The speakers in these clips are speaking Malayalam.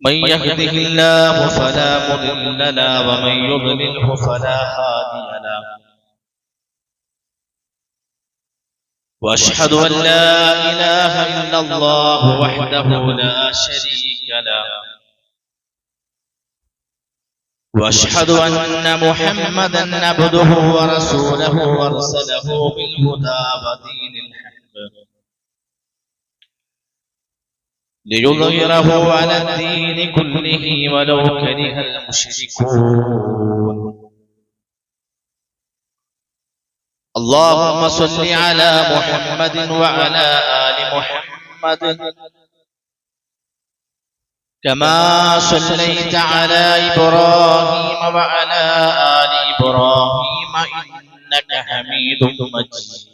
من يهده الله فلا مضل له ومن يضلله فلا هادي له. وأشهد أن لا إله إلا الله وحده لا شريك له. وأشهد أن محمدا عبده ورسوله ارسله بالهدى ودين الحق. ليظهره على الدين كله ولو كره المشركون اللهم صل على محمد وعلى آل محمد كما صليت على إبراهيم وعلى آل إبراهيم إنك حميد مجيد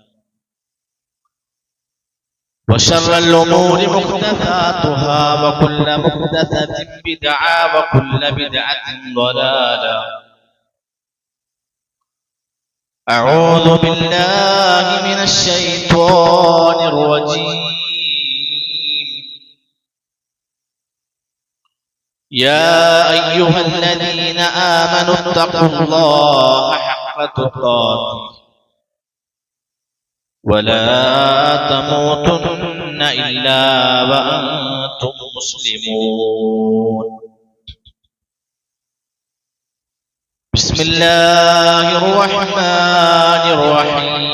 وشر الأمور محدثاتها وكل محدثة بدعة وكل بدعة ضلالة. أعوذ بالله من الشيطان الرجيم. يا أيها الذين آمنوا اتقوا الله حق تقاته. ولا تموتن إلا وأنتم مسلمون. بسم الله الرحمن الرحيم.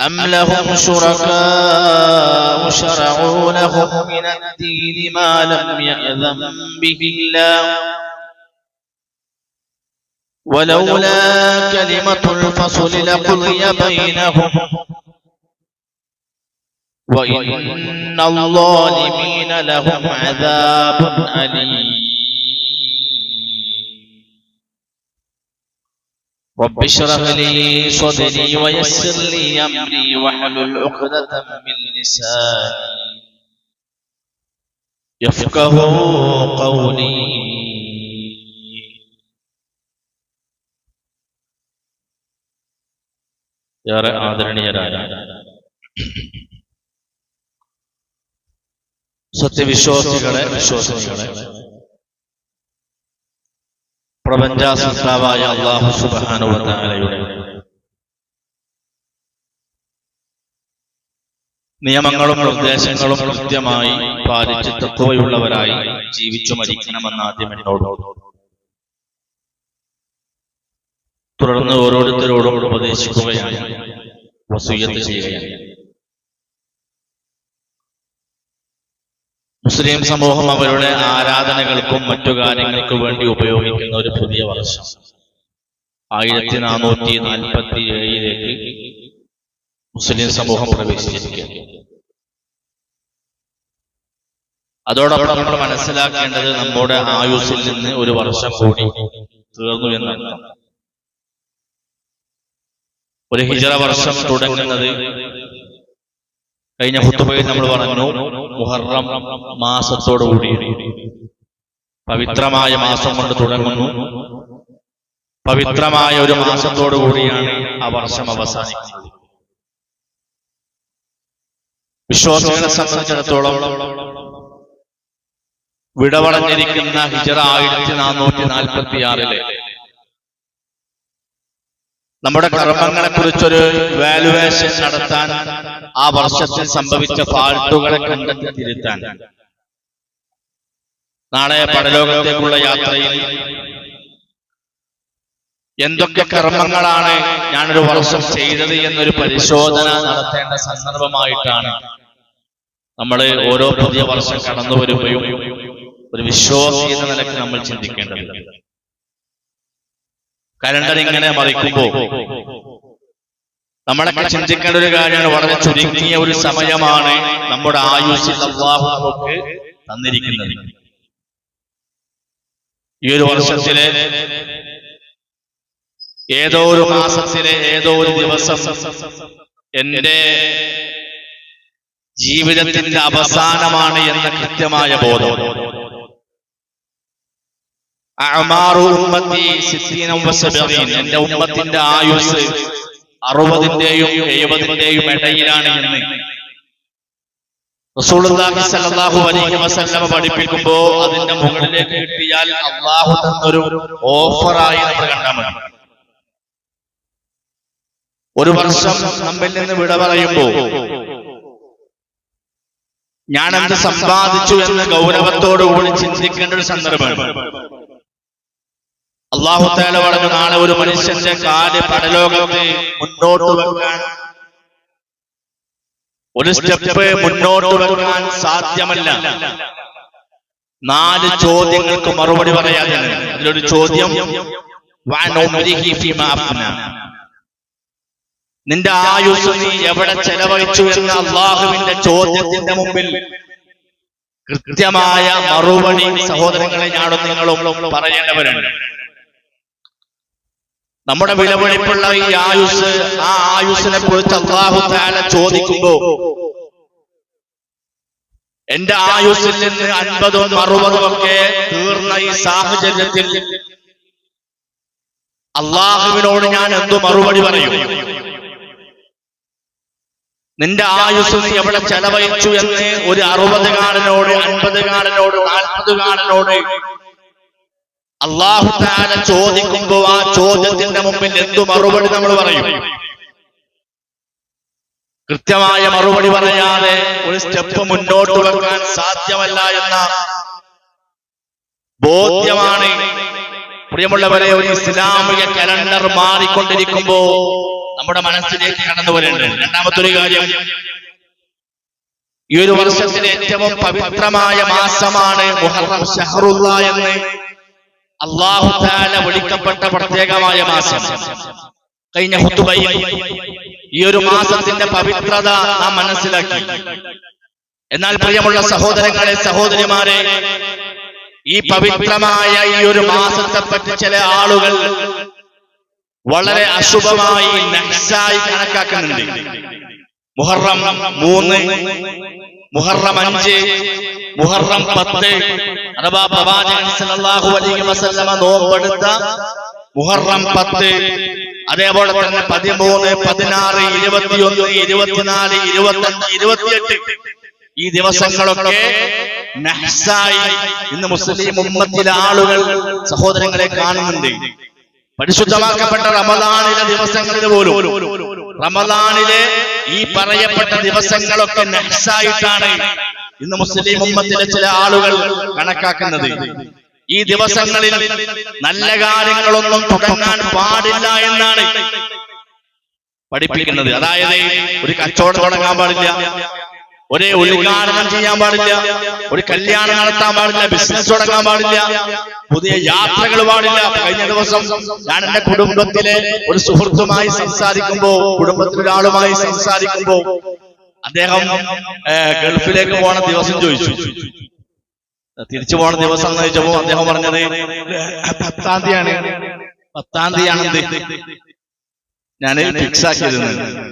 أم لهم شركاء شرعوا لهم من الدين ما لم يأذن به الله؟ ولولا كلمة الفصل لقضي بينهم. وإن الظالمين لهم عذاب أليم. رب اشرح لي صدري ويسر لي أمري واحلل عقدة من لساني. يفقه قولي. ഏറെ ആദരണീയരായ സത്യവിശ്വാസികളെ വിശ്വാസികളെ പ്രപഞ്ച അള്ളാഹു സുബാനുവലയുടെ നിയമങ്ങളും നിർദ്ദേശങ്ങളും കൃത്യമായി പാലിച്ച് തത്വയുള്ളവരായി ജീവിച്ചു മരിക്കണമെന്ന് ആദ്യം എന്നോട് തുടർന്ന് ഓരോരുത്തരോടും ഉപദേശിക്കുകയാണ് വസൂയത്ത് ചെയ്യുകയാണ് മുസ്ലിം സമൂഹം അവരുടെ ആരാധനകൾക്കും മറ്റു കാര്യങ്ങൾക്കും വേണ്ടി ഉപയോഗിക്കുന്ന ഒരു പുതിയ വർഷം. ആയിരത്തി നാനൂറ്റി നാൽപ്പത്തി ഏഴിലേക്ക് മുസ്ലിം സമൂഹം പ്രവേശിച്ചിരിക്കുകയാണ്. അതോടൊപ്പം നമ്മൾ മനസ്സിലാക്കേണ്ടത് നമ്മുടെ ആയുസ്സിൽ നിന്ന് ഒരു വർഷം കൂടി തീർന്നു എന്നർത്ഥം. ഒരു ഹിജറ വർഷം തുടങ്ങുന്നത് കഴിഞ്ഞ ഹുത്തുബയിൽ നമ്മൾ പറഞ്ഞു മുഹറം മാസത്തോടുകൂടി. പവിത്രമായ മാസം കൊണ്ട് തുടങ്ങുന്നു. പവിത്രമായ ഒരു മാസത്തോടു കൂടിയാണ് ആ വർഷം അവസാനിക്കുന്നത്. വിശ്വാസികളെ സംബന്ധിച്ചിടത്തോളം വിടവളഞ്ഞിരിക്കുന്ന ഹിജറ ആയിരത്തി നാനൂറ്റി നാൽപ്പത്തി ആറിലെ നമ്മുടെ കർമ്മങ്ങളെ കുറിച്ചൊരു വാലുവേഷൻ നടത്താൻ ആ വർഷത്തിൽ സംഭവിച്ച ഫാൾട്ടുകളെ കണ്ടെത്തി തിരുത്താൻ നാളെ പടലോകത്തേക്കുള്ള യാത്രയിൽ എന്തൊക്കെ കർമ്മങ്ങളാണ് ഞാനൊരു വർഷം ചെയ്തത് എന്നൊരു പരിശോധന നടത്തേണ്ട സന്ദർഭമായിട്ടാണ്. നമ്മൾ ഓരോ പുതിയ വർഷം കടന്നു വരുമ്പോഴും ഒരു വിശ്വാസി എന്ന നിലയ്ക്ക് നമ്മൾ ചിന്തിക്കേണ്ടത് കലണ്ടർ ഇങ്ങനെ മറിക്കുമ്പോ നമ്മളൊക്കെ ചിന്തിക്കേണ്ട ഒരു കാര്യമാണ് വളരെ ചുരുങ്ങിയ ഒരു സമയമാണ് നമ്മുടെ നമുക്ക് തന്നിരിക്കുന്നത്. ഈ ഒരു വർഷത്തിലെ ഏതോ ഒരു മാസത്തിലെ ഏതോ ഒരു ദിവസം എന്റെ ജീവിതത്തിന്റെ അവസാനമാണ് എന്ന കൃത്യമായ ബോധം. എന്റെ ഉമ്മത്തിന്റെ ആയുസ് അറുപതിന്റെയും എഴുപതിന്റെയും ഇടയിലാണ് എന്ന് പഠിപ്പിക്കുമ്പോ അതിന്റെ മുകളിലേക്ക് കിട്ടിയാൽ അള്ളാഹു തന്നൊരു ഓഫറായി നമ്മൾ കണ്ടാൽ മതി. ഒരു വർഷം നമ്മിൽ നിന്ന് വിട പറയുമ്പോ ഞാൻ സമ്പാദിച്ചു എന്ന് ഗൗരവത്തോടുകൂടി ചിന്തിക്കേണ്ട ഒരു സന്ദർഭമാണ് അള്ളാഹു താല പറഞ്ഞു നാളെ ഒരു മനുഷ്യന്റെ കാൽ പരലോകത്ത് മുന്നോട്ട് വെക്കാൻ ഒരു സ്റ്റെപ്പ് മുന്നോട്ട് വെക്കാൻ സാധ്യമല്ല. നാല് ചോദ്യങ്ങൾക്ക് മറുപടി പറയാതെ അതിലൊരു ചോദ്യം. നിന്റെ ആയുസ് നീ എവിടെ ചെലവഴിച്ചു എന്ന അള്ളാഹുവിന്റെ ചോദ്യത്തിന്റെ മുമ്പിൽ കൃത്യമായ മറുപടി സഹോദരങ്ങളെ ഞാനും നിങ്ങളും പറയേണ്ടവരാണ് നമ്മുടെ വിലപിടിപ്പുള്ള ഈ ആയുസ് ആ ആയുസിനെ കുറിച്ച് അള്ളാഹു താല ചോദിക്കുമ്പോ എന്റെ ആയുസിൽ നിന്ന് അൻപതും അറുപതും ഒക്കെ തീർന്ന ഈ സാഹചര്യത്തിൽ അള്ളാഹുവിനോട് ഞാൻ എന്തു മറുപടി പറയും? നിന്റെ ആയുസ് നീ എവിടെ ചെലവഴിച്ചു എന്ന് ഒരു അറുപതുകാരനോട് അൻപതുകാരനോട് നാൽപ്പതുകാരനോട് അള്ളാഹു താല ചോദിക്കുമ്പോ ആ ചോദ്യത്തിന്റെ മുമ്പിൽ എന്തു മറുപടി നമ്മൾ പറയും? കൃത്യമായ മറുപടി പറയാതെ ഒരു സ്റ്റെപ്പ് മുന്നോട്ട് വെക്കാൻ സാധ്യമല്ല എന്ന ബോധ്യമാണ്. പ്രിയമുള്ളവരെ ഒരു ഇസ്ലാമിക കലണ്ടർ മാറിക്കൊണ്ടിരിക്കുമ്പോ നമ്മുടെ മനസ്സിലേക്ക് കടന്നു വരേണ്ടത് രണ്ടാമത്തെ ഒരു കാര്യം ഈ ഒരു വർഷത്തിലെ ഏറ്റവും പവിത്രമായ മാസമാണ് എന്ന് അള്ളാഹു താല വിളിക്കപ്പെട്ട പ്രത്യേകമായ മാസം. കഴിഞ്ഞ ഹുത്തുബയിൽ ഈ ഒരു മാസത്തിന്റെ പവിത്രത നാം മനസ്സിലാക്കി. എന്നാൽ പ്രിയമുള്ള സഹോദരങ്ങളെ സഹോദരിമാരെ ഈ പവിത്രമായ ഈ ഒരു മാസത്തെ പറ്റി ചില ആളുകൾ വളരെ അശുഭമായി നഹ്സായി കണക്കാക്കുന്നുണ്ട്. മുഹറം മൂന്ന് മുഹറം അഞ്ച് മുഹറം പത്ത് അഥവാ പ്രവാചകൻ സല്ലല്ലാഹു അലൈഹി വസല്ലമ നോമ്പെടുത്ത മുഹറം പത്ത് അതേപോലെ തന്നെ പതിമൂന്ന് പതിനാറ് ഇരുപത്തിയൊന്ന് ഇരുപത്തിനാല് ഇരുപത്തഞ്ച് ഇരുപത്തിയെട്ട്. ഈ ദിവസങ്ങളൊക്കെ നഹ്സായി ഇന്ന് മുസ്ലിം ഉമ്മത്തിലെ ആളുകൾ സഹോദരങ്ങളെ കാണുന്നുണ്ട്. പരിശുദ്ധമാക്കപ്പെട്ട റമദാനിലെ ദിവസങ്ങളിൽ പോലും റമദാനിലെ ഈ പറയപ്പെട്ട ദിവസങ്ങളൊക്കെ നഹ്സായിട്ടാണ് ഇന്ന് മുസ്ലിം ഉമ്മത്തിലെ ചില ആളുകൾ കണക്കാക്കുന്നത്. ഈ ദിവസങ്ങളിൽ നല്ല കാര്യങ്ങളൊന്നും തുടങ്ങാൻ പാടില്ല എന്നാണ് പഠിപ്പിക്കുന്നത്. അതായത് ഒരു കച്ചവടം തുടങ്ങാൻ പാടില്ല. ഒരു ഉദ്ഘാടനം ചെയ്യാൻ പാടില്ല ഒരു കല്യാണം നടത്താൻ പാടില്ല ബിസിനസ് തുടങ്ങാൻ പാടില്ല. പുതിയ യാത്രകൾ പാടില്ല. കഴിഞ്ഞ ദിവസം ഞാൻ എന്റെ കുടുംബത്തിലെ ഒരു സുഹൃത്തുമായി സംസാരിക്കുമ്പോ കുടുംബത്തിലൊരാളുമായി സംസാരിക്കുമ്പോ അദ്ദേഹം ഗൾഫിലേക്ക് പോണ ദിവസം ചോദിച്ചു. തിരിച്ചു പോണ ദിവസം എന്ന് ചോദിച്ചപ്പോ അദ്ദേഹം പറഞ്ഞത് പത്താം തീയതിയാണ്. പത്താം തീയതിയാണ് ഞാൻ ഫിക്സ് ആക്കിയിരുന്നു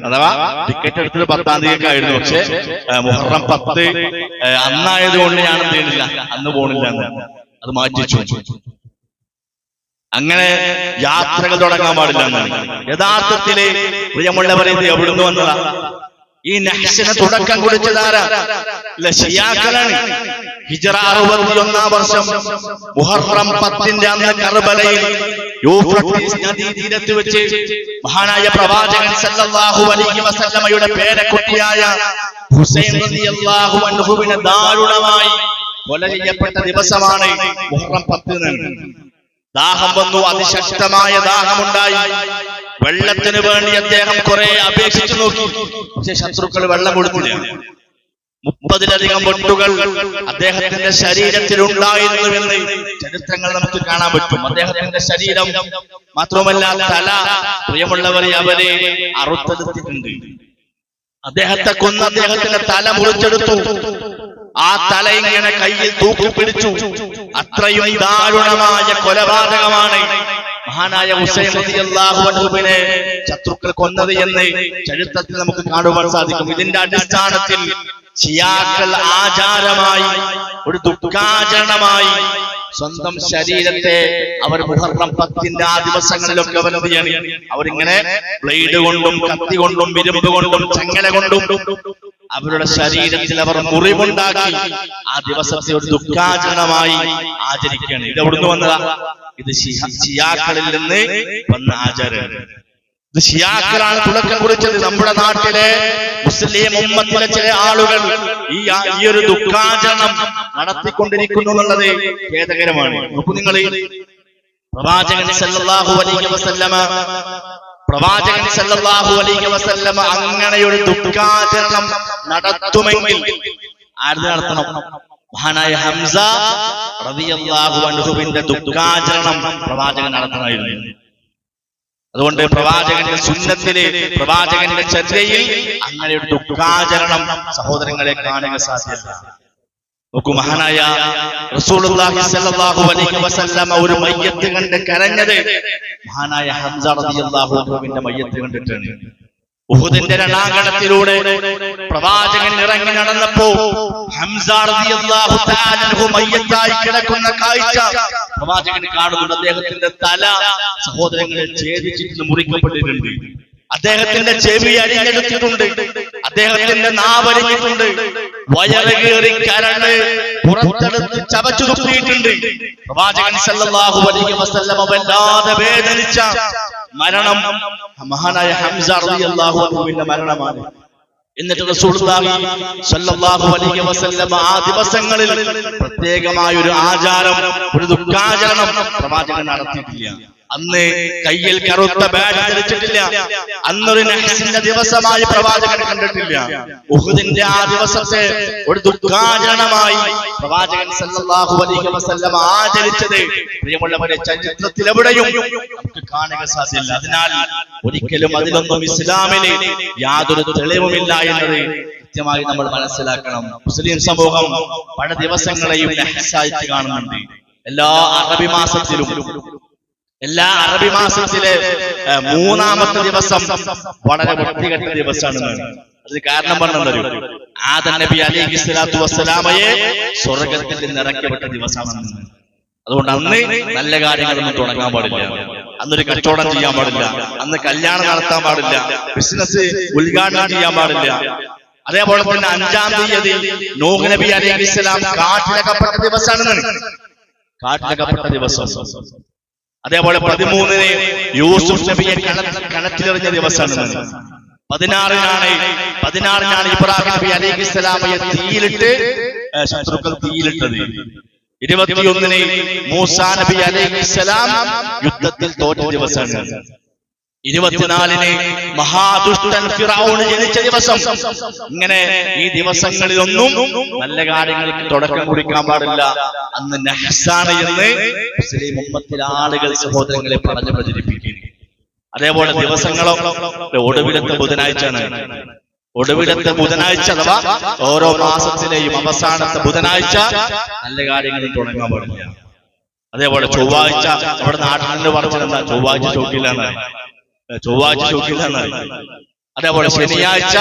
അഥവാ ടിക്കറ്റ് എടുത്തത് പത്താം തീയതി ആയിരുന്നു. പക്ഷെ മുഹറം പത്ത് അന്നായത് കൊണ്ട് ഞാൻ എന്ത് അന്ന് പോണില്ല. അത് മാറ്റിച്ചു അങ്ങനെ യാത്രകൾ തുടങ്ങാൻ പാടില്ല എന്നാണ് യഥാർത്ഥത്തിൽ പ്രിയമുള്ളവരെ ഇത് എവിടുന്ന് വന്നതാ? ഈ നഹ്സിനെ തുടക്കം കുറിച്ചതാരാ ഇല്ല ഷിയാക്കളാണ്. ഹിജറ അറുപത്തിയൊന്നാം വർഷം മുഹറം പത്തിന്റെ അന്ന് കർബലയിൽ യൂഫ്രട്ടീസ് നദീതീരത്ത് വെച്ച് മഹാനായ പ്രവാചകൻ സല്ലല്ലാഹു അലൈഹി വസല്ലമയുടെ പേരക്കുട്ടിയായ ഹുസൈൻ റളിയല്ലാഹു അൻഹുവിനെ ദാരുണമായി കൊല ചെയ്യപ്പെട്ട ദിവസമാണ് മുഹറം പത്തിന് ദാഹം വന്നു അതിശക്തമായ ദാഹമുണ്ടായി. വെള്ളത്തിന് വേണ്ടി അദ്ദേഹം കുറെ അപേക്ഷിച്ചു നോക്കി. പക്ഷെ ശത്രുക്കൾ വെള്ളം കൊടുത്തില്ല. മുപ്പതിലധികം പൊട്ടുകൾ അദ്ദേഹത്തിന്റെ ശരീരത്തിൽ ഉണ്ടായിരുന്നുവെന്ന് ചരിത്രങ്ങൾ നമുക്ക് കാണാൻ പറ്റും. അദ്ദേഹത്തിന്റെ ശരീരം മാത്രമല്ല തല. പ്രിയമുള്ളവരെ അവരെ അറുത്തെടുത്തിട്ടുണ്ട്. അദ്ദേഹത്തെ കൊന്ന് അദ്ദേഹത്തിന്റെ തല മുറിച്ചെടുത്തു. ആ തല ഇങ്ങനെ കയ്യിൽ തൂക്കി പിടിച്ചു. അത്രയും ദാരുണമായ കൊലപാതകമാണ് മഹാനായ ഹുസൈൻ ശത്രുക്കൾ കൊന്നത് എന്ന് ചരിത്രത്തിൽ നമുക്ക് കാണുവാൻ സാധിക്കും. ഇതിന്റെ അടിസ്ഥാനത്തിൽ ഷിയാക്കൾ ആചാരമായി ഒരു ദുഃഖാചരണമായി സ്വന്തം ശരീരത്തെ അവർ മുഹറം പത്തിന്റെ ആ ദിവസങ്ങളിലൊക്കെ അവർ ചെയ്യണം? അവരിങ്ങനെ ബ്ലേഡ് കൊണ്ടും കത്തി കൊണ്ടും ഇരുമ്പ് കൊണ്ടും ചങ്ങല കൊണ്ടും അവരുടെ ശരീരത്തിൽ അവർ മുറിവുണ്ടാക്കി ആ ദിവസത്തെ ഒരു ദുഃഖാചരണമായി ആചരിക്കുകയാണ്. ഇത് എവിടുന്ന് വന്നതാ? ഇത് ചിയാക്കളിൽ നിന്ന് വന്ന ആചാരമാണ്. ഇത് ഷിയാക്കളാണ് തുടക്കം കുറിച്ചത് നമ്മുടെ നാട്ടിലെ മുസ്ലിം ഉമ്മത്തിലെ ചില ആളുകൾ ഈ ഒരു ദുഃഖാചരണം നടത്തിക്കൊണ്ടിരിക്കുന്നു എന്നുള്ളത് ഖേദകരമാണ്. നോക്കൂ നിങ്ങൾ പ്രവാചകൻ സല്ലല്ലാഹു അലൈഹി വസല്ലമ പ്രവാചകൻ സല്ലല്ലാഹു അലൈഹി വസല്ലമ അങ്ങനെയൊരു ദുഃഖാചരണം നടത്തുമെങ്കിൽ ആര് നടത്തണം? മഹാനായ ഹംസ റളിയല്ലാഹു അൻഹുവിന്റെ ദുഃഖാചരണം പ്രവാചകൻ നടത്തണമായിരുന്നു. അതുകൊണ്ട് പ്രവാചകന്റെ സുന്നത്തിൽ പ്രവാചകന്റെ ചര്യയിൽ അങ്ങനെ ഒരു ദുഃഖാചരണം സഹോദരങ്ങളെ കാണുക സാധ്യമല്ല നോക്കൂ മഹാനായ റസൂലുള്ളാഹി സ്വല്ലല്ലാഹു അലൈഹി വസല്ലമ ഒരു മയ്യത്ത് കണ്ട് കരഞ്ഞത് മഹാനായ ഹംസ റളിയല്ലാഹു അൻഹുവിന്റെ മയ്യത്ത് കണ്ടിട്ടാണ്. ഉഹുദിന്റെ രണാങ്കണത്തിലൂടെ പ്രവാചകൻ ഇറങ്ങി നടന്നപ്പോ മയ്യത്തായി കിടക്കുന്ന കാഴ്ച പ്രവാചകൻ കാണുന്നുണ്ട്. അദ്ദേഹത്തിന്റെ തല സഹോദരങ്ങളെ ഛേദിച്ചിട്ട് മുറിക്കപ്പെട്ടിട്ടുണ്ട്. അദ്ദേഹത്തിന്റെ ചെവി അരിഞ്ഞെടുത്തിട്ടുണ്ട്. അദ്ദേഹത്തിന്റെ നാവരിഞ്ഞിട്ടുണ്ട് വയറ് കയറി കരണ് പുറത്തെടുത്ത് ചവച്ചു തുപ്പിയിട്ടുണ്ട് പ്രവാചകൻ സല്ലല്ലാഹു അലൈഹി വസല്ലമ വല്ലാതെ വേദനിച്ച മരണം മഹാനായ ഹംസ അൻഹുവിന്റെ മരണമാണ്. എന്നിട്ട് ആ ദിവസങ്ങളിൽ പ്രത്യേകമായ ഒരു ആചാരം ഒരു ദുഃഖാചരണം പ്രവാചകൻ നടത്തിയിട്ടില്ല. അന്ന് കയ്യിൽ കറുത്ത ബാഗ് ധരിച്ചിട്ടില്ല. അന്നൊരു നഹസിന്റെ ദിവസമായി പ്രവാചകൻ കണ്ടിട്ടില്ല. ഉഹുദിന്റെ ആ ദിവസത്തെ ഒരു ദുഃഖാചരണമായി പ്രവാചകൻ സല്ലല്ലാഹു അലൈഹി വസല്ലം ആചരിച്ചത്. പ്രിയമുള്ളവരെ ചരിത്രത്തിൽ എവിടെയും നമുക്ക് കാണുക സാധ്യമല്ല അതിനാൽ ഒരിക്കലും അതിലൊന്നും ഇസ്ലാമിന് യാതൊരു തെളിവുമില്ല എന്നത് കൃത്യമായി നമ്മൾ മനസ്സിലാക്കണം. മുസ്ലിം സമൂഹം പല ദിവസങ്ങളെയും നഹസായിട്ട് കാണുന്നുണ്ട്. എല്ലാ അറബി മാസത്തിലും എല്ലാ അറബി മാസത്തിലെ മൂന്നാമത്തെ ദിവസം വളരെ വൃത്തികെട്ട ദിവസമാണ് അത് കാരണം പറഞ്ഞു ആദ നബി അലൈഹി സ്വലാത്തു വസ്സലാമയെ സ്വർഗത്തിൽ നിന്ന് ഇറക്കപ്പെട്ട ദിവസമാണ് അതുകൊണ്ട് അന്ന് നല്ല കാര്യങ്ങളൊന്നും തുടങ്ങാൻ പാടില്ല. അന്നൊരു കച്ചവടം ചെയ്യാൻ പാടില്ല. അന്ന് കല്യാണം നടത്താൻ പാടില്ല. ബിസിനസ് ഉദ്ഘാടനം ചെയ്യാൻ പാടില്ല. അതേപോലെ തന്നെ അഞ്ചാം തീയതി നൂഹ് നബി അലൈഹി കാട്ടിലകപ്പെട്ട ദിവസമാണ് കാട്ടിലകപ്പെട്ട ദിവസം. അതേപോലെ പതിമൂന്നിന് യൂസുഫ് നബിയെ കണ- കണറ്റിലെറിഞ്ഞ ദിവസമാണ് പതിനാറിനാണ് പതിനാറിനാണ് ഇബ്രാഹിം നബി അലൈഹി ഇസ്ലാമയെ തീയിലിട്ട് ശത്രുക്കൾ തീയിലിട്ടത്. ഇരുപത്തിയൊന്നിന് മൂസാ നബി അലൈഹി ഇസ്ലാം യുദ്ധത്തിൽ തോറ്റ ദിവസമാണ്. ഇരുപത്തിനാലിന് മഹാദുഷ്ടൻ ഫിറാവൂണ് ജനിച്ച ദിവസം. ഇങ്ങനെ ഈ ദിവസങ്ങളിലൊന്നും നല്ല കാര്യങ്ങൾക്ക് തുടക്കം കുറിക്കാൻ പാടില്ല. അന്ന് നഹസാണ് എന്ന് മുസ്ലിം ഉമ്മത്തിലെ ആളുകൾ സഹോദരങ്ങളെ പറഞ്ഞു പ്രചരിപ്പിക്കുന്നു. അതേപോലെ ദിവസങ്ങളോ ഒടുവിലത്തെ ബുധനാഴ്ചയാണ്. ഒടുവിലത്തെ ബുധനാഴ്ച അഥവാ ഓരോ മാസത്തിലെയും അവസാനത്തെ ബുധനാഴ്ച നല്ല കാര്യങ്ങൾ തുടങ്ങാൻ പാടില്ല. അതേപോലെ ചൊവ്വാഴ്ച നമ്മുടെ നാട്ടിൽ പറഞ്ഞിരുന്ന ചൊവ്വാഴ്ച ചോക്കിലാണ്. ചൊവ്വാഴ്ച ചോക്കിലാണ് അതേപോലെ ശനിയാഴ്ച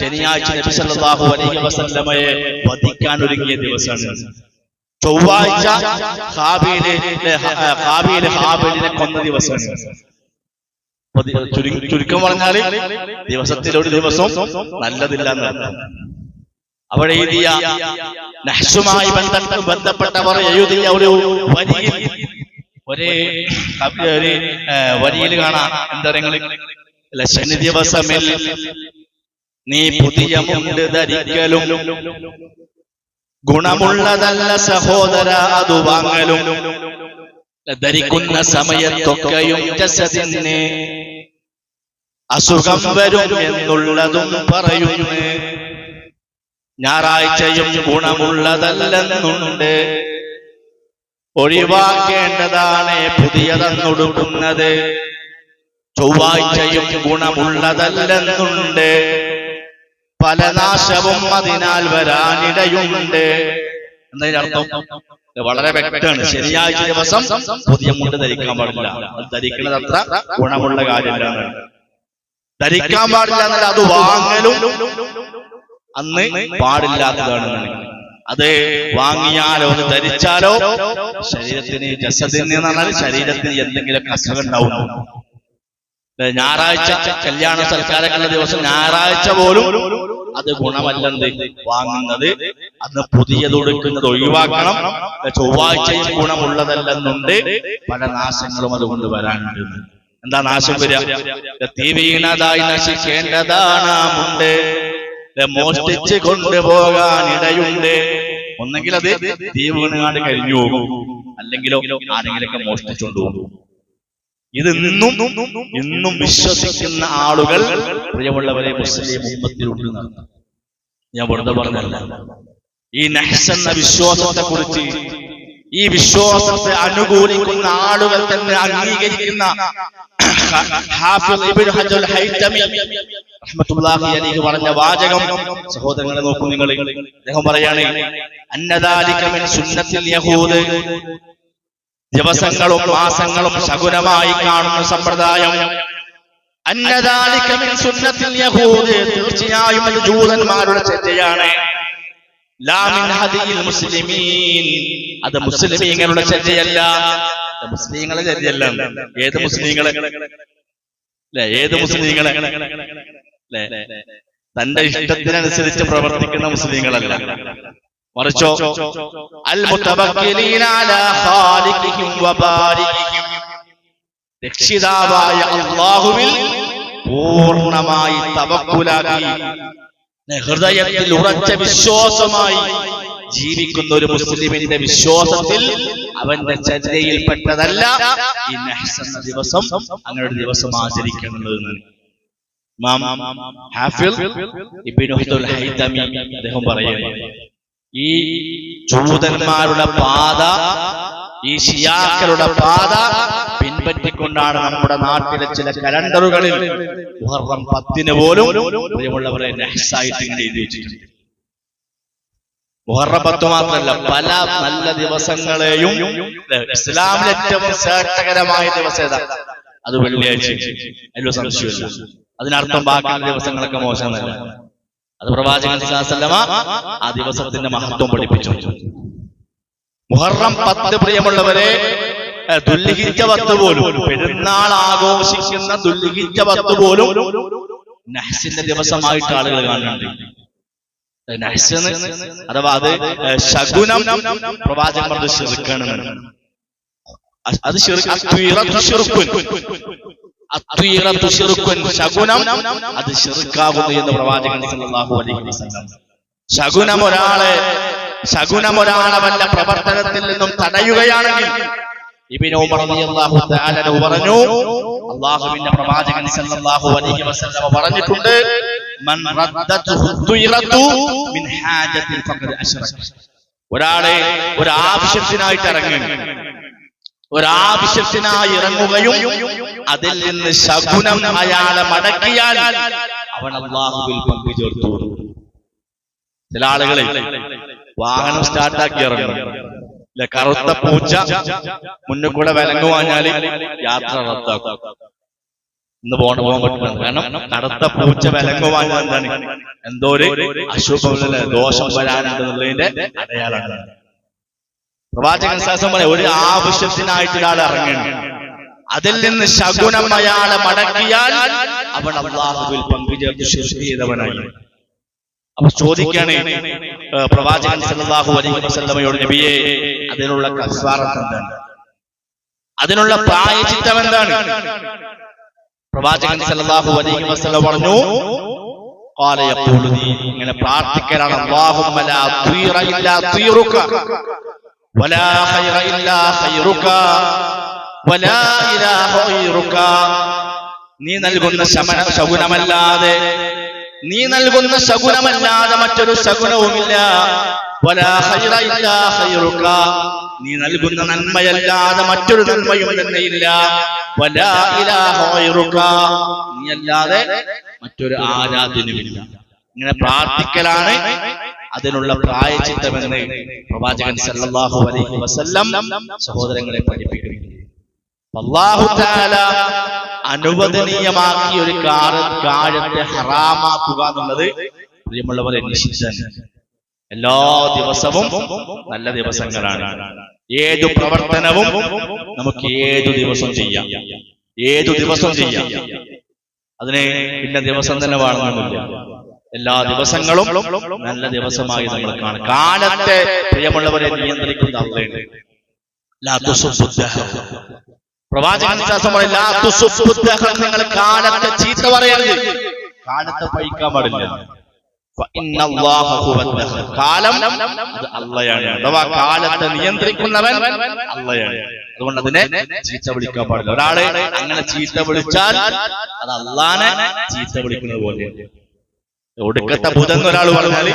ശനിയാഴ്ച നബി സല്ലല്ലാഹു അലൈഹി വസല്ലമയെ വധിക്കാൻ ഒരുങ്ങിയ ദിവസമാണ്. ചൊവ്വാഴ്ച ഹാബിയിലെ ഹാബീൽ ഹാബീലിനെ കൊന്ന ദിവസമാണ്. ചുരുക്കം പറഞ്ഞാൽ ദിവസത്തിൽ ഒരു ദിവസം നല്ലതില്ല എന്നർത്ഥം അവിടെ എഴുതിയ നഹ്സുമായി ബന്ധപ്പെട്ട് ബന്ധപ്പെട്ടവർ എഴുതിയ ഒരു വരിയിൽ ഒരേ ഒരു വരിയിൽ കാണാം. എന്താ പറയുക ശനി ദിവസമിൽ നീ പുതിയ മുണ്ട് ധരിക്കലും. ഗുണമുള്ളതല്ല സഹോദര അത് വാങ്ങലും. ധരിക്കുന്ന സമയത്തൊക്കെയും അസുഖം വരും എന്നുള്ളതും പറയുന്നു. ഞായറാഴ്ചയും ഗുണമുള്ളതല്ലെന്നുണ്ട്. ഒഴിവാക്കേണ്ടതാണ് പുതിയതെന്നൊടുക്കുന്നത്. ചൊവ്വാഴ്ചയും ഗുണമുള്ളതല്ലെന്നുണ്ട്. പല നാശവും അതിനാൽ വരാനിടയുണ്ട്. എന്നതിനർത്ഥം വളരെ വ്യക്തമാണ്. ശനിയാഴ്ച ദിവസം പുതിയ മുണ്ട് ധരിക്കാൻ പാടില്ല. അത് ധരിക്കുന്നത് അത്ര ഗുണമുള്ള കാര്യമില്ല ധരിക്കാൻ പാടില്ല എന്നല്ല അത് വാങ്ങലും അന്ന് പാടില്ലാത്തതാണ്. അത് വാങ്ങിയാലോ അത് ധരിച്ചാലോ ശരീരത്തിന് ജസദിന് എന്ന് പറഞ്ഞാൽ ശരീരത്തിന് എന്തെങ്കിലും അസുഖം ഉണ്ടാവും. ഞായറാഴ്ച കല്യാണ സൽക്കാരങ്ങളുടെ ദിവസം ഞായറാഴ്ച പോലും അത് ഗുണമല്ലെന്ത് വാങ്ങുന്നത് അന്ന് പുതിയത് കൊടുക്കുന്നത് ഒഴിവാക്കണം. ചൊവ്വാഴ്ചയിൽ ചൊവ്വാഴ്ചയും ഗുണമുള്ളതല്ലെന്നുണ്ട്. പല നാശങ്ങളും അതുകൊണ്ട് വരാനുണ്ട്. എന്താ നാശം വരിക? തീ വീണതായി നശിക്കേണ്ടതാണ് ആ മുണ്ട്. ഏ, മോഷ്ടിച്ച് കൊണ്ടുപോകാൻ ഇടയുണ്ട്. ഒന്നെങ്കിൽ അത് തീ വീണുകാണ്ട് കഴിഞ്ഞു പോകും. അല്ലെങ്കിലോ ആരെങ്കിലൊക്കെ മോഷ്ടിച്ചുകൊണ്ട് പോകും. ഇത് നിന്നും ഇന്നും വിശ്വസിക്കുന്ന ആളുകൾ പ്രിയമുള്ളവരെ മുസ്ലിം ഉമ്മത്തിലുണ്ട്. ഞാൻ വെറുതെ പറഞ്ഞല്ല ഈ നഹ്സ് എന്ന വിശ്വാസത്തെ കുറിച്ച് ഈ വിശ്വാസത്തെ അനുകൂലിക്കുന്ന ആളുകൾ തന്നെ അംഗീകരിക്കുന്ന പറഞ്ഞ വാചകം. സഹോദരങ്ങളെ നോക്കൂ നിങ്ങൾ. അദ്ദേഹം പറയാണ് അന്നദാലിക മിൻ സുന്നത്തിൽ യഹൂദ്. ദിവസങ്ങളും മാസങ്ങളും ശകുനമായി കാണുന്ന സമ്പ്രദായം. അന്നദാലിക മിൻ സുന്നത്തിൽ യഹൂദ്. തീർച്ചയായും അത് ജൂതന്മാരുടെ ചര്യയാണ് അത് മുസ്ലിമീങ്ങളുടെ ചര്യയല്ല. മുസ്ലിങ്ങളെ ചര്യല്ല ഏത് മുസ്ലിങ്ങളെ? അല്ലെ ഏത് മുസ്ലിങ്ങളെ? അല്ലെ തന്റെ ഇഷ്ടത്തിനനുസരിച്ച് പ്രവർത്തിക്കുന്ന മുസ്ലിങ്ങളല്ല. മറിച്ചോ അൽ രക്ഷിതാവായ അള്ളാഹുവിൽ പൂർണമായി തവക്കുലാക്കി. ഹൃദയത്തിൽ ഉറച്ച വിശ്വാസമായി ജീവിക്കുന്ന ഒരു മുസ്ലിമിന്റെ വിശ്വാസത്തിൽ അവന്റെ ചര്യയിൽപ്പെട്ടതല്ല ഈ എന്ന ദിവസം അങ്ങനെ ദിവസം ആചരിക്കുന്നത് അദ്ദേഹം പറയുന്നു ഈ ജൂതന്മാരുടെ പാത ഈ ഷിയാക്കളുടെ പാത പിൻപറ്റിക്കൊണ്ടാണ് നമ്മുടെ നാട്ടിലെ ചില കലണ്ടറുകളിൽ മുഹറം പത്തിന് പോലും പ്രിയമുള്ളവരെ പത്ത് മാത്രമല്ല പല നല്ല ദിവസങ്ങളെയും ഇസ്ലാമിലെ ഏറ്റവും ശ്രേഷ്ഠകരമായ ദിവസം ഏതാ? അത് വെള്ളിയാഴ്ച. അതിലൊരു സംശയമില്ല അതിനർത്ഥം ബാക്കിയുള്ള ദിവസങ്ങളൊക്കെ മോശമല്ല. അത് പ്രവാചകൻ ആ ദിവസത്തിന്റെ മഹത്വം പഠിപ്പിച്ചു. മുഹറം പത്ത് പ്രിയമുള്ളവരെ ഏ, പത്ത് പോലും. പെരുന്നാൾ ആഘോഷിക്കുന്ന ദുല്ഹിജ്ജ പത്ത് പോലും നഹ്സിന്റെ ദിവസമായിട്ട് ആളുകൾ കാണുന്നുണ്ട്. നഹസ് അഥവാ അത് ശകുനം പ്രവാചകൻ പറഞ്ഞത് ശിർക്കാണെന്ന് അത് ശകുനം അത് ശിർക്കാകുന്നു എന്ന് പ്രവാചകൻ ശകുനം ഒരാളെ ശകുനം ഒരാളെ പ്രവർത്തനത്തിൽ നിന്നും തടയുകയാണെങ്കിൽ ഉമർ റളിയല്ലാഹു തആല പറഞ്ഞു അല്ലാഹുവിന്റെ പ്രവാചകൻ സല്ലല്ലാഹു അലൈഹി വസല്ലം പറഞ്ഞിട്ടുണ്ട് മൻ റദ്ദത്തുഹു തുയിറത്തു മിൻ ഹാജത്തിൽ ഫഖദ് അശ്റക. ഒരാളെ ഒരു ആവശ്യത്തിനായിട്ട് ഇറങ്ങി ഒരാവശ്യത്തിനായി ഇറങ്ങുകയും അതിൽ നിന്ന് ശകുനം അയാളെ മടക്കിയാൽ അവൻ അള്ളാഹുവിൽ പങ്കുചേർത്തു. ചില ആളുകളെ വാഹനം സ്റ്റാർട്ടാക്കി ഇറങ്ങും ഇല്ല കറുത്ത പൂച്ച മുന്നിൽ കൂടെ വിലങ്ങു വാഞ്ഞാൽ യാത്ര റദ്ദാക്കും. ഇന്ന് പോണ പോകാൻ പറ്റില്ല. കാരണം കറുത്ത പൂച്ച വിലങ്ങു വാഞ്ഞാൽ എന്താണ്? എന്തോ ഒരു അശുഭം ദോഷം വരാനുണ്ടെന്നുള്ളതിന്റെ അടയാളാണ് പ്രവാചകൻ ശാസം പറയാം ഒരു ആവശ്യത്തിനായിട്ട് ഒരാൾ ഇറങ്ങണം അതിൽ നിന്ന് ശകുനം അയാളെ മടക്കിയാൽ അവൻ അള്ളാഹുവിൽ പങ്കുചേർത്ത് ചെയ്തവനായി. അപ്പൊ ചോദിക്കാണ് പ്രവാചകൻ സല്ലല്ലാഹു അലൈഹി വസല്ലമയോട് നബിയെ അതിനുള്ള കസ്വാറത്ത് എന്താണ്? അതിനുള്ള എന്താണ്? പ്രവാചകൻ സല്ലല്ലാഹു അലൈഹി വസല്ലം പറഞ്ഞു ഇങ്ങനെ പ്രാർത്ഥിക്കലാണ് നീ നൽകുന്ന ശമന ശകുനമല്ലാതെ നീ നൽകുന്ന ശകുനമല്ലാതെ മറ്റൊരു ഇല്ലാ ഖൈറുക. നീ നൽകുന്ന നന്മയല്ലാതെ മറ്റൊരു നന്മയും ഇലാഹ ഗൈറുക നീ അല്ലാതെ മറ്റൊരു ആരാധനയുമില്ല. ഇങ്ങനെ പ്രാർത്ഥിക്കലാണ് അതിനുള്ള പ്രായചിത്തമെന്ന് പ്രവാചകൻ സല്ലല്ലാഹു അലൈഹി വസല്ലം സഹോദരങ്ങളെ പഠിപ്പിക്കുന്നു. അള്ളാഹു താല അനുവദനീയമാക്കിയ ഒരു കാലത്തെ കാര്യത്തെ ഹറാമാക്കുക എന്നുള്ളത് പ്രിയമുള്ളവരെ നിശ്ചിതാണ് എല്ലാ ദിവസവും നല്ല ദിവസങ്ങളാണ്. ഏതു പ്രവർത്തനവും നമുക്ക് ഏതു ദിവസം ചെയ്യാം. ഏതു ദിവസം ചെയ്യാം. അതിന് ഇന്ന ദിവസം തന്നെ വേണമെന്നില്ല. എല്ലാ ദിവസങ്ങളും നല്ല ദിവസമായി നമ്മൾ കാണും. കാലത്തെ പ്രിയമുള്ളവരെ നിയന്ത്രിക്കുന്ന ദഹ്റ. പ്രവാചകൻ നിങ്ങൾ കാലത്തെ ചീത്ത പറയരുത്. കാലത്തെ പഴിക്കാൻ പാടില്ല. ഫഇന്ന അല്ലാഹ ഹുവ ദഹ്റ. കാലം അള്ളയാണ്. അഥവാ കാലത്തെ നിയന്ത്രിക്കുന്നവൻ അള്ളയാണ്. അതുകൊണ്ട് അതിനെ ചീത്ത വിളിക്കാൻ പാടില്ല. ഒരാളെ അങ്ങനെ ചീത്ത വിളിച്ചാൽ അത് അള്ളാനെ ചീത്ത വിളിക്കുന്നത് പോലെയാണ് ഒടുക്കത്തെ ബുധൻ ഒരാൾ പറഞ്ഞാൽ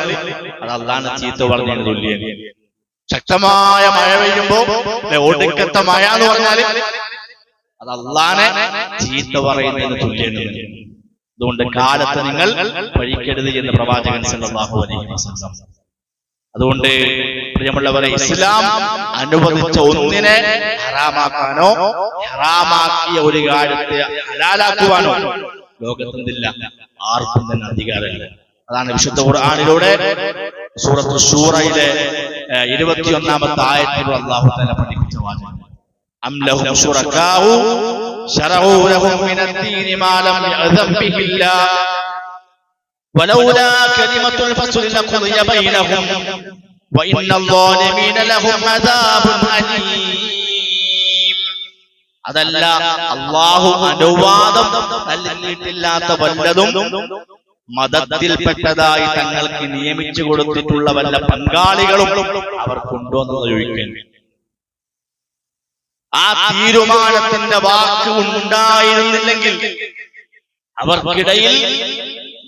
അത് അള്ളാനെ ചീത്ത തുല്യാണ് ശക്തമായ മഴ പെയ്യുമ്പോ ഒടുക്കത്തെ മഴ എന്ന് പറഞ്ഞാൽ അത് അള്ളാനെ ചീത്ത പറയുന്നതിന് തുല്യമാണ് അതുകൊണ്ട് കാലത്ത് നിങ്ങൾ പഴിക്കരുത് എന്ന് പ്രവാചകൻ സല്ലല്ലാഹു അലൈഹി വസല്ലം. അതുകൊണ്ട് പ്രിയമുള്ളവരെ ഇസ്ലാം അനുവദിച്ച ഒന്നിനെ ഹറാമാക്കാനോ ഹറാമാക്കിയ ഒരു കാര്യത്തെ ഹലാലാക്കുവാനോ ലോകത്തിനില്ല ആർക്കും തന്നെ അധികാരമില്ല. അതാണ് വിശുദ്ധ ഖുർആാനിലൂടെ സൂറത്ത് ഷൂറയിലെ ഇരുപത്തിയൊന്നാമത്തെ ആയത്തിലൂടെ അള്ളാഹു തന്നെ പഠിപ്പിച്ച വാചകം. أم لهم شركاء شرعوا لهم من الدين ما لم يأذن به الله ولولا كلمة الفصل لقضي بينهم وإن الظالمين لهم عذاب أليم അതല്ല അള്ളാഹു അനുവാദം നൽകിയിട്ടില്ലാത്ത വല്ലതും മതത്തിൽപ്പെട്ടതായി തങ്ങൾക്ക് നിയമിച്ചു കൊടുത്തിട്ടുള്ള വല്ല പങ്കാളികളും അവർ കൊണ്ടുവന്നത് ചോദിക്കുന്നു ആ തീരുമാനത്തിന്റെ വാക്ക് ഉണ്ടായിരുന്നില്ലെങ്കിൽ അവർക്കിടയിൽ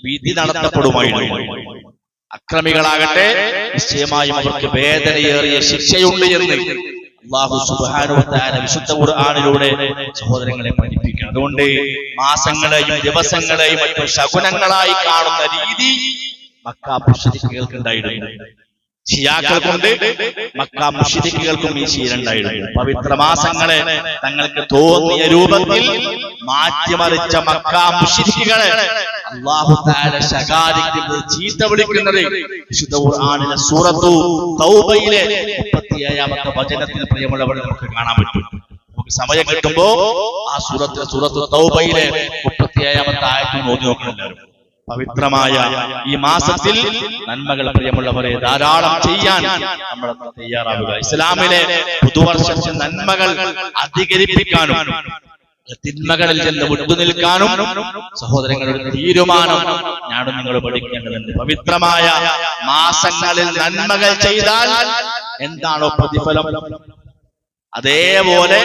വിധി നടത്തപ്പെടുമായിരുന്നു. അക്രമികളാകട്ടെ നിശ്ചയമായും അവർക്ക് വേദനയേറിയ ശിക്ഷയുണ്ട് എന്ന് അള്ളാഹു വിശുദ്ധ ഖുർആാനിലൂടെ സഹോദരങ്ങളെ പഠിപ്പിക്കണം അതുകൊണ്ട് മാസങ്ങളെയും ദിവസങ്ങളെയും മറ്റും ശകുനങ്ങളായി കാണുന്ന രീതി മക്കാ പുഷ്ടി ഷിയാക്കൾ കൊണ്ട് മക്ക മുഷിരിക്കുകൾക്കും ഈ ശീലുണ്ടായിരുന്നു പവിത്ര മാസങ്ങളെ തങ്ങൾക്ക് തോന്നിയ രൂപത്തിൽ മാറ്റിമറിച്ച മക്ക മുഷിരിക്കുകളെ അള്ളാഹു ശകാരിക്കുന്നത് ചീത്ത വിളിക്കുന്നത്. വിശുദ്ധ ഖുർആനിലെ സൂറത്തു തൗബയിലെ മുപ്പത്തിയേഴാമത്തെ വചനത്തിൽ പ്രിയമുള്ളവരെ നമുക്ക് കാണാൻ പറ്റും. നമുക്ക് സമയം കിട്ടുമ്പോ ആ സൂറത്തിലെ സൂറത്ത് തൗബയിലെ മുപ്പത്തിയേഴാമത്തെ ആയത്തിൽ നോക്കി നോക്കണം എല്ലാവരും. പവിത്രമായ ഈ മാസത്തിൽ നന്മകൾ പ്രിയമുള്ളവരെ ധാരാളം ചെയ്യാൻ നമ്മൾ തയ്യാറാവുക. ഇസ്ലാമിലെ പുതുവർഷത്തിൽ നന്മകൾ അധികരിപ്പിക്കാനും തിന്മകളിൽ ചെന്ന് വിട്ടുനിൽക്കാനും സഹോദരങ്ങളുടെ തീരുമാനം ഞാനും നിങ്ങൾ പഠിക്കേണ്ടതുണ്ട്. പവിത്രമായ മാസങ്ങളിൽ നന്മകൾ ചെയ്താൽ എന്താണോ പ്രതിഫലം? അതേപോലെ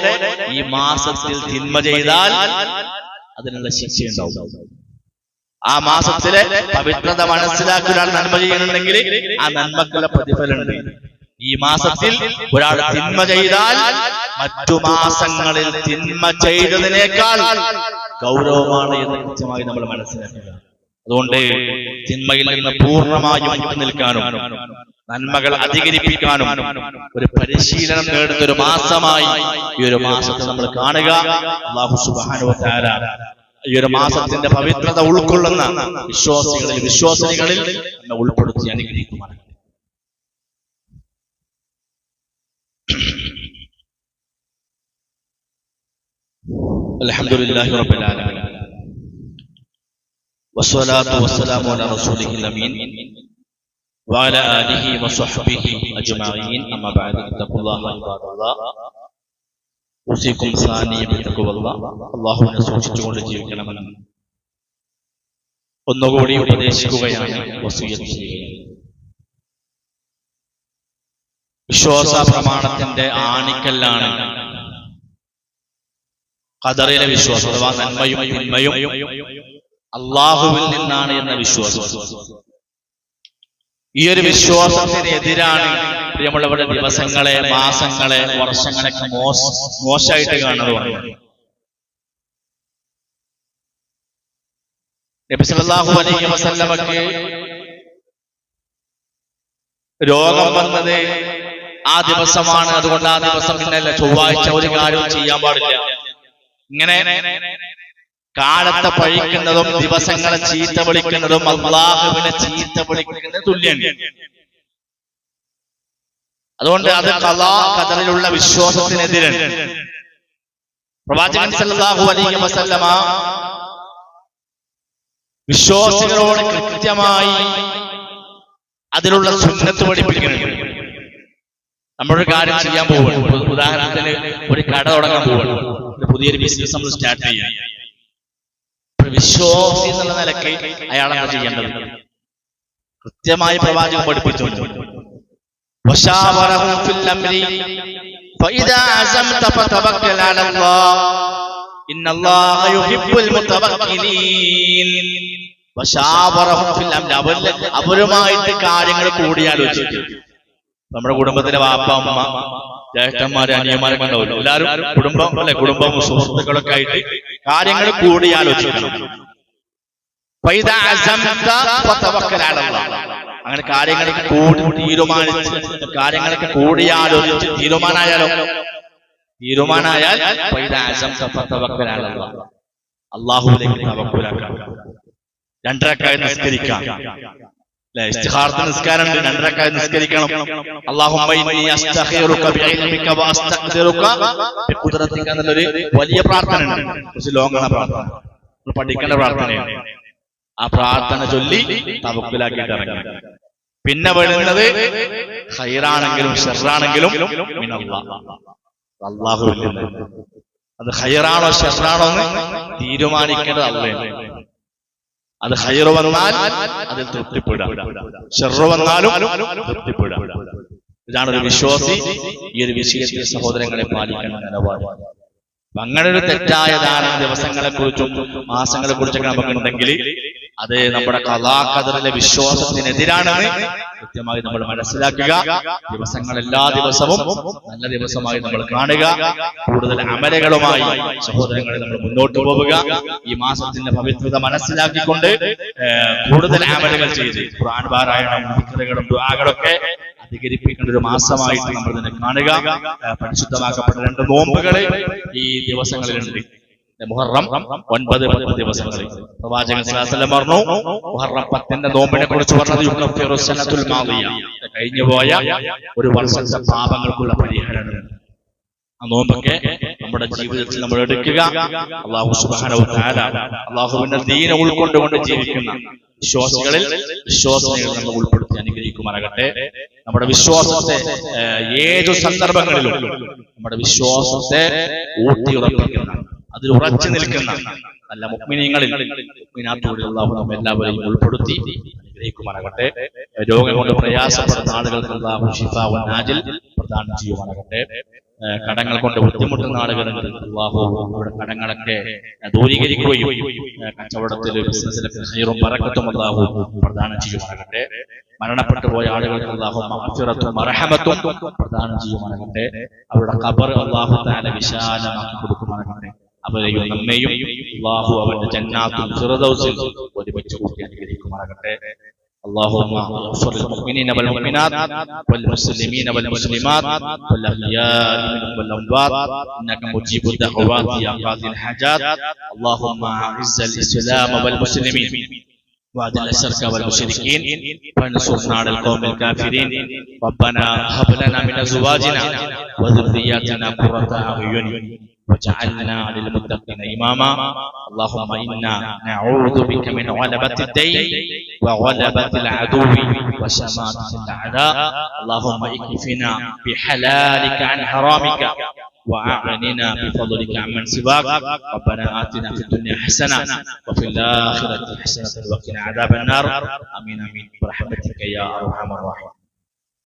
ഈ മാസത്തിൽ തിന്മ ചെയ്താൽ അതിനുള്ള ശിക്ഷയുണ്ടാവും ആ മാസത്തിലെ പവിത്രത മനസ്സിലാക്കി ഒരാൾ നന്മ ചെയ്യുന്നുണ്ടെങ്കിൽ ആ നന്മക്കുള്ള പ്രതിഫലമുണ്ട്. ഈ മാസത്തിൽ ഒരാൾ തിന്മ ചെയ്താൽ മറ്റു മാസങ്ങളിൽ തിന്മ ചെയ്തതിനേക്കാൾ ഗൗരവമാണ് എന്ന് കൃത്യമായി നമ്മൾ മനസ്സിലാക്കുക. അതുകൊണ്ട് തിന്മയിൽ നിന്ന് പൂർണമായും മാറ്റി നിൽക്കാനും നന്മകൾ അധികരിപ്പിക്കാനും ഒരു പരിശീലനം നേടുന്ന ഒരു മാസമായി ഈ ഒരു മാസത്തെ നമ്മൾ കാണുക. അള്ളാഹു സുബ്ഹാനഹു വ തആല ഈ ഒരു മാസത്തിന്റെ പവിത്രത ഉൾക്കൊള്ളുന്ന വിശ്വാസികളിൽ വിശ്വാസികളിൽ നമ്മെ ഉൾപ്പെടുത്തി അനുഗ്രഹിക്കുമാണ് الحمد لله رب العالمين والصلاة والسلام على رسوله الأمين وعلى آله وصحبه أجمعين أما بعد اتقوا الله عباد الله അള്ളാഹുവിനെ സൂക്ഷിച്ചുകൊണ്ട് ജീവിക്കണമെന്ന് ഒന്നുകൂടി ഉപദേശിക്കുകയാണ് വിശ്വാസ പ്രമാണത്തിന്റെ ആണിക്കല്ലാണ് ഖദറിലെ വിശ്വാസം അഥവാ നന്മയും തിന്മയും അള്ളാഹുവിൽ നിന്നാണ് എന്ന വിശ്വാസം. ഈ ഒരു വിശ്വാസത്തിനെതിരാണ് നമ്മളിവിടെ പ്രിയമുള്ളവരുടെ ദിവസങ്ങളെ മാസങ്ങളെ വർഷങ്ങളൊക്കെ മോശ മോശമായിട്ട് കാണുന്നത് നബി സല്ലല്ലാഹു അലൈഹി വസല്ലമക്ക് രോഗം വന്നത് ആ ദിവസമാണ്. അതുകൊണ്ട് ആ ദിവസം പിന്നല്ല ചൊവ്വാഴ്ച ഒരു കാര്യവും ചെയ്യാൻ പാടില്ല. ഇങ്ങനെ കാലത്തെ പഴിക്കുന്നതും ദിവസങ്ങളെ ചീത്ത വിളിക്കുന്നതും അള്ളാഹുവിനെ ചീത്ത വിളിക്കുന്നത് തുല്യമാണ് അതുകൊണ്ട് അത് കലാ കതറിലുള്ള വിശ്വാസത്തിനെതിരാണ്. പ്രവാചകൻ സല്ലല്ലാഹു അലൈഹി വസല്ലമ വിശ്വാസികളോട് കൃത്യമായി അതിലുള്ള സുന്നത്ത് പഠിപ്പിക്കുന്നുണ്ട്. നമ്മളൊരു കാര്യം ചെയ്യാൻ പോവുകയാണ്. ഉദാഹരണത്തിന് ഒരു കട തുടങ്ങാൻ പോവുകയാണ്. പുതിയൊരു ബിസിനസ് നമ്മൾ സ്റ്റാർട്ട് ചെയ്യാം വിശ്വാസി എന്നുള്ള നിലയ്ക്ക് അയാളാണ് ചെയ്യേണ്ടത്? കൃത്യമായി പ്രവാചകം പഠിപ്പിച്ചു. അവരുമായിട്ട് കാര്യങ്ങൾ കൂടിയാലോചിച്ചു. നമ്മുടെ കുടുംബത്തിലെ വാപ്പ അമ്മ ജ്യേഷ്ഠന്മാര് അനിയന്മാരെ ഉണ്ടാവില്ല എല്ലാവരും കുടുംബം അല്ലെ? കുടുംബവും സുഹൃത്തുക്കളൊക്കെ ആയിട്ട് കാര്യങ്ങൾ കൂടി ആലോചിക്കണം. അങ്ങനെ കാര്യങ്ങളൊക്കെ കൂടി തീരുമാനിച്ച് കാര്യങ്ങളൊക്കെ കൂടിയാലോചിച്ച് തീരുമാനമായാലോ? തീരുമാനമായാൽ തവക്കുലാക്കാം. രണ്ടരക്കായി നിസ്കരിക്കാം. ഇസ്തിഹാർത്ത് നിസ്കാരം ഉണ്ട് രണ്ടരക്കായി നിസ്കരിക്കണം വലിയ പ്രാർത്ഥന ഉണ്ട് കുറച്ച് ലോങ്ങാണ് പ്രാർത്ഥന. പഠിക്കേണ്ട പ്രാർത്ഥനയാണ്. ആ പ്രാർത്ഥന ചൊല്ലി തവക്കിലാക്കിയിട്ട് ഇറങ്ങണം പിന്നെ വരുന്നത് ഹൈറാണെങ്കിലും ഷെറാണെങ്കിലും അള്ളാഹു അത് ഹൈറാണോ ഷെറാണോ എന്ന് തീരുമാനിക്കേണ്ടത് അള്ളയാണ്. അത് ഹൈറ് വന്നാൽ അതിൽ തൃപ്തിപ്പെടുക ഷെറു വന്നാലും തൃപ്തിപ്പെടുക ഇതാണ് ഒരു വിശ്വാസി ഈ ഒരു വിഷയത്തിൽ സഹോദരങ്ങളെ പാലിക്കേണ്ട നിലപാട്. അങ്ങനെ ഒരു തെറ്റായ ധാരണ ദിവസങ്ങളെ കുറിച്ചും മാസങ്ങളെ കുറിച്ചൊക്കെ നമുക്കുണ്ടെങ്കിൽ അത് നമ്മുടെ കലാകതറിലെ വിശ്വാസത്തിനെതിരാണെന്ന് കൃത്യമായി നമ്മൾ മനസ്സിലാക്കുക. ദിവസങ്ങൾ എല്ലാ ദിവസവും നല്ല ദിവസമായി നമ്മൾ കാണുക. കൂടുതൽ അമലകളുമായി സഹോദരങ്ങളെ നമ്മൾ മുന്നോട്ട് പോവുക. ഈ മാസത്തിന്റെ പവിത്രത മനസ്സിലാക്കിക്കൊണ്ട് കൂടുതൽ അമലുകൾ ചെയ്ത് ഖുർആൻ പാരായണം ദിക്റുകളും ദുആകളൊക്കെ അധികരിപ്പിക്കേണ്ട ഒരു മാസമായിട്ട് നമ്മൾ ഇതിനെ കാണുക. പരിശുദ്ധമാക്കപ്പെട്ട രണ്ട് നോമ്പുകൾ ഈ ദിവസങ്ങളിലുണ്ട്. മുഹറം ഒൻപത് പത്ത് ദിവസങ്ങളിൽ. പ്രവാചകൻ പറഞ്ഞു മുഹറം പത്തിന്റെ നോമ്പിനെ കുറിച്ച് പറഞ്ഞത് യുക്കഫിറു സനത്തുൽ കഴിഞ്ഞു പോയ ഒരു വർഷത്തെ പാപങ്ങൾക്കുള്ള പരിഹാരമാണ്. ആ നോമ്പൊക്കെ നമ്മുടെ ജീവിതത്തിൽ നമ്മൾ എടുക്കുക. അള്ളാഹു തആല അള്ളാഹുവിന്റെ ദീന ഉൾക്കൊണ്ടുകൊണ്ട് ജീവിക്കുന്ന വിശ്വാസികളിൽ വിശ്വാസികൾ നമ്മൾ ഉൾപ്പെടുത്തി അനുഗ്രഹിക്കുമാറാകട്ടെ നമ്മുടെ വിശ്വാസത്തെ ഏതു സന്ദർഭങ്ങളിലും നമ്മുടെ വിശ്വാസത്തെ ഊട്ടിയുറപ്പിക്കുന്ന അതിൽ ഉറച്ചു നിൽക്കുന്ന നല്ല മുക്മിനീങ്ങളിൽ മുക്മിനാത്തോടെ അള്ളാഹു നമ്മെ എല്ലാവരെയും ഉൾപ്പെടുത്തി അനുഗ്രഹിക്കുമാറാകട്ടെ. രോഗം കൊണ്ട് പ്രയാസപ്പെടുന്ന ആളുകൾക്ക് നാജിൽ പ്രദാനം ചെയ്യുമാറാകട്ടെ. ഏഹ് കടങ്ങൾ കൊണ്ട് ബുദ്ധിമുട്ടുന്ന ആളുകളുണ്ട്. വിവാഹവും അവരുടെ കടങ്ങളൊക്കെ ദൂരീകരിക്കുകയും കച്ചവടത്തിൽ ബിസിനസ്സിലൊക്കെ ഹൈറും പറക്കത്തും അള്ളാഹു പ്രദാനം ചെയ്യുമാറാകട്ടെ. മരണപ്പെട്ടു പോയ ആളുകൾക്ക് അള്ളാഹു മഹഫിറത്തും ചെയ്യുമാറാകട്ടെ. അവരുടെ ഖബർ അള്ളാഹു വിശാലമാക്കി കൊടുക്കുമാറാകട്ടെ. അവരെയും നമ്മയും അള്ളാഹു അവന്റെ ജന്നാത്തും ഫിർദൗസിൽ ഒരുമിച്ച് കൂട്ടി അനുഗ്രഹിക്കുമാറാകട്ടെ. اللهم اغفر للمؤمنين والمؤمنات والمسلمين والمسلمات والاحياء منهم والأموات. إنك مجيب الدعوات يا قاضي الحاجات. اللهم أعز الإسلام والمسلمين. وأذل الشرك والمشركين. وانصرنا على القوم الكافرين. ربنا هب لنا من أزواجنا وذرياتنا قرة أعين. وجعلنا للمتقين إماما. اللهم إنا نعوذ بك من غلبة الدين وغلبة العدو وشماتة الأعداء. اللهم اكفنا بحلالك عن حرامك وأعننا بفضلك عمن سواك. ربنا آتنا في الدنيا حسنة وفي الآخرة حسنة وقنا عذاب النار. آمين آمين. برحمتك يا أرحم الراحمين.